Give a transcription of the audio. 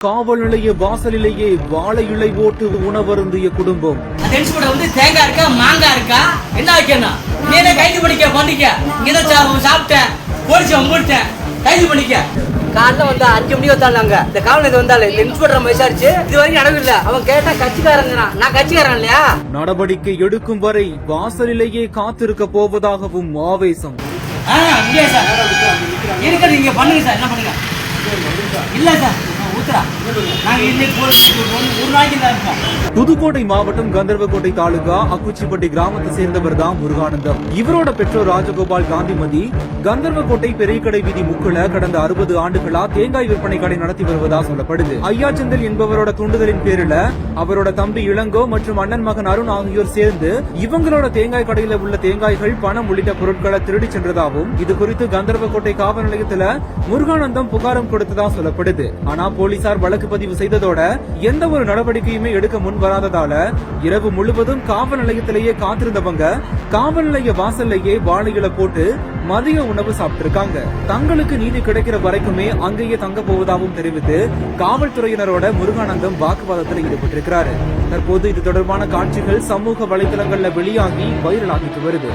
காவல் நிலைய வாசலிலேயே வாழை இலை ஓட்டு உணவருந்திய குடும்பம். அந்த இன்ஸ்பெக்டர் வந்து தேங்காய் இருக்கா மாங்காய் இருக்கா? என்ன வைக்கணும்? நீ என்ன கைது பண்ணிக்க பண்ணிக்க? இங்கதான் சா- சாப்பிட்டேன். போலீஸ் மூட்டேன் கைது பண்ணிக்க. காலைல வந்தா அஞ்சு மணிக்கு வந்தாங்க இந்த காவல் நிலையத்துக்கு வந்தால இந்த இன்ஸ்பெக்டர் நம்ம விசாரிச்சு இது வரைக்கும் நடவு இல்ல அவன் கேட்டா கட்சிக்காரங்க நான் கட்சிக்காரன் இல்லையா? நடவடிக்கை எடுக்கும் வரை வாசலிலேயே காத்திருக்க போவதாகவும் ஆவேசம். ஆ, இல்லையா சார். இருக்குது நீங்க பண்ணுங்க சார். என்ன பண்ணுங்க? இல்ல சார். புதுக்கோட்டை மாவட்டம் கந்தர்வக்கோட்டை தாலுகா அக்குச்சிப்பட்டி கிராமத்தை சேர்ந்தவர் தான் முருகானந்தம். இவரோட பெற்றோர் ராஜகோபால் காந்திமதி கந்தர்வக்கோட்டை பெரியக்கடை வீதி முக்குல கடந்த அறுபது ஆண்டுகளா தேங்காய் விற்பனை கடை நடத்தி வருவதா சொல்லப்படுது. ஐயா செந்தில் என்பவரோட தூண்டுதலின் பேரில அவரோட தம்பி இளங்கோ மற்றும் அண்ணன் மகன் அருண் ஆகியோர் சேர்ந்து இவங்களோட தேங்காய் கடையில உள்ள தேங்காய்கள் பணம் உள்ளிட்ட பொருட்களை திருடி சென்றதாகவும் இது குறித்து கந்தர்வக்கோட்டை காவல் நிலையத்துல முருகானந்தம் புகாரம் கொடுத்ததா சொல்லப்படுது. ஆனா போலீசார் வழக்கு பதிவு செய்ததோட எந்த ஒரு நடவடிக்கையுமே எடுக்க முன் வராததால இரவு முழுவதும் காவல் நிலையத்திலேயே காத்திருந்தவங்க காவல் நிலைய வாசல்லையே வாழையில போட்டு மதிய உணவு சாப்பிட்டிருக்காங்க. தங்களுக்கு நீதி கிடைக்கிற வரைக்குமே அங்கேயே தங்க போவதாகவும் தெரிவித்து காவல்துறையினரோட முருகானந்தம் வாக்குவாதத்தில் ஈடுபட்டிருக்கிறாரு. தற்போது இது தொடர்பான காட்சிகள் சமூக வலைதளங்கள்ல வெளியாகி வைரலாகிட்டு வருது.